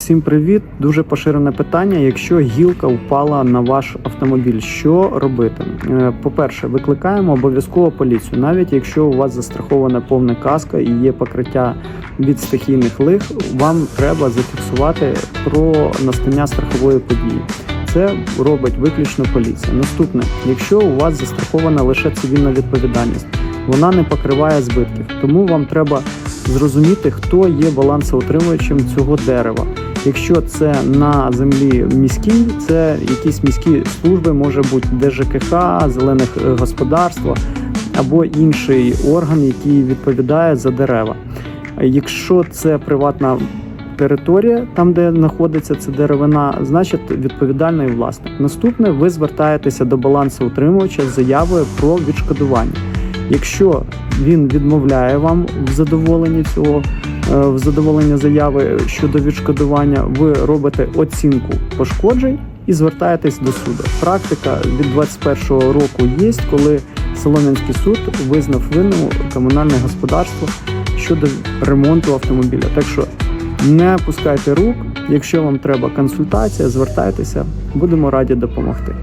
Всім привіт! Дуже поширене питання. Якщо гілка впала на ваш автомобіль, що робити? Е, По-перше, викликаємо обов'язково поліцію, навіть якщо у вас застрахована повна каска і є покриття від стихійних лих, вам треба зафіксувати про настання страхової події. Це робить виключно поліція. Наступне, якщо у вас застрахована лише цивільна відповідальність, вона не покриває збитків, тому вам треба зрозуміти, хто є балансоутримувачем цього дерева. Якщо це на землі міській, це якісь міські служби, може бути ДЖКХ, зелених е, господарство або інший орган, який відповідає за дерева. Якщо це приватна територія, там де знаходиться ця деревина, значить відповідальний власник. Наступне ви звертаєтеся до балансоутримувача з заявою про відшкодування. Якщо він відмовляє вам в задоволенні цього в задоволення заяви щодо відшкодування, ви робите оцінку пошкоджень і звертаєтесь до суду. Практика від 21-го року є, коли Солом'янський суд визнав вину комунальне господарство щодо ремонту автомобіля. Так що не пускайте рук. Якщо вам треба консультація, звертайтеся, будемо раді допомогти.